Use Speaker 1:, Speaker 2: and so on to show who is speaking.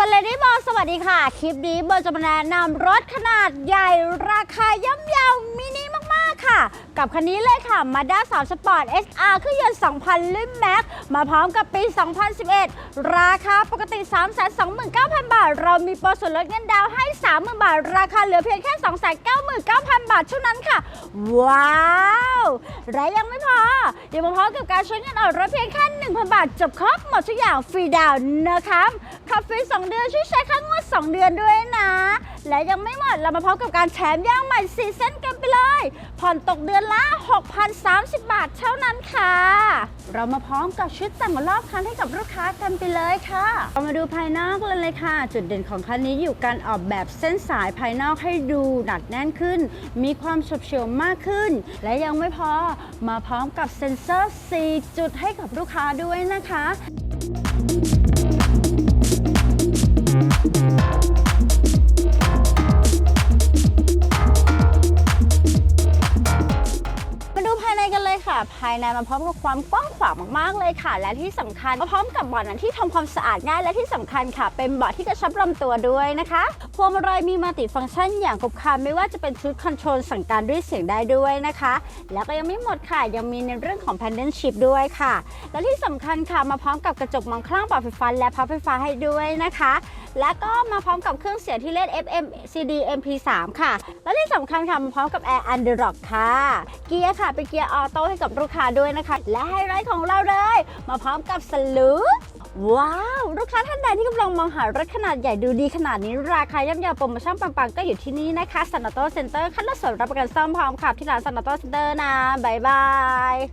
Speaker 1: สเลดี้บอลสวัสดีค่ะ คลิปนี้เบอร์จะมาแนะนำรถขนาดใหญ่ราคาย่อมเยามินิมาก ๆ ค่ะ กับคันนี้เลยค่ะ Mazda 3 Sport SR เครื่องยนต์ 2,000ลิมแม็ก มาพร้อมกับปี 2011 ราคาปกติ 329,000 บาท เรามีโปรส่วนลดเงินดาวให้ 30,000 บาท ราคาเหลือเพียงแค่ 299,000 บาทเท่านั้นค่ะ ว้าวและยังไม่พอยังมาพร้อมกับการใช้เงินออกรถเพียงแค่ 1,000 บาท จบครบหมดทุกอย่างฟรีดาวน์นะคะขับฟรี 2 เดือนช่วยใช้ค่างวด 2 เดือนด้วยนะ และยังไม่หมด เรามาพร้อมกับการแถมย่างใหม่ซีเส้นกันไปเลย ผ่อนตกเดือนละ 6,030 บาทเท่านั้นค่ะ เรามาพร้อมกับชุดแต่งรอบคันให้กับลูกค้ากันไปเลยค่ะ เรามาดูภายนอกกันเลยค่ะ จุดเด่นของคันนี้อยู่การออกแบบเส้นสายภายนอกให้ดูหนักแน่นขึ้น มีความฉบเฉี่ยวมากขึ้น และยังไม่พอมาพร้อมกับเซ็นเซอร์ 4 จุดให้กับลูกค้าด้วยนะคะาดูภายในกันเลยค่ะ ภายในมาพร้อมกับความกว้างขวางมากๆเลยค่ะ และที่สำคัญมาพร้อมกับเบาะหนังที่ทำความสะอาดง่ายและที่สำคัญค่ะ เป็นเบาะที่กระชับลำตัวด้วยนะคะพวงมาลัยมีมัลติฟังก์ชันอย่างครบครันไม่ว่าจะเป็นชุดคอนโทรลสั่งการด้วยเสียงได้ด้วยนะคะ แล้วก็ยังไม่หมดค่ะ ยังมีในเรื่องของ Pendant Shift ด้วยค่ะ และที่สำคัญค่ะมาพร้อมกับกระจกมองข้างปรับไฟฟ้าและพับไฟฟ้าให้ด้วยนะคะ และก็มาพร้อมกับเครื่องเสียงที่เล่น FM CD MP3 ค่ะ และที่สำคัญค่ะมาพร้อมกับ Air Underlock ค่ะ เกียร์ค่ะ เป็นเกียร์ออโต้ให้กับลูกค้าด้วยนะคะ และไฮไลท์ของเราเลย มาพร้อมกับสลูทว้าว ลูกค้าท่านใดที่กำลังมองหารถขนาดใหญ่ดูดีขนาดนี้ ราคาย่อมเยาโปรโมชั่นปังๆ ก็อยู่ที่นี่นะคะสันโตเซ็นเตอร์คันละส่วนรับประกันซ่อมพร้อมขับที่ร้านสันโตเซ็นเตอร์นะ บ๊ายบาย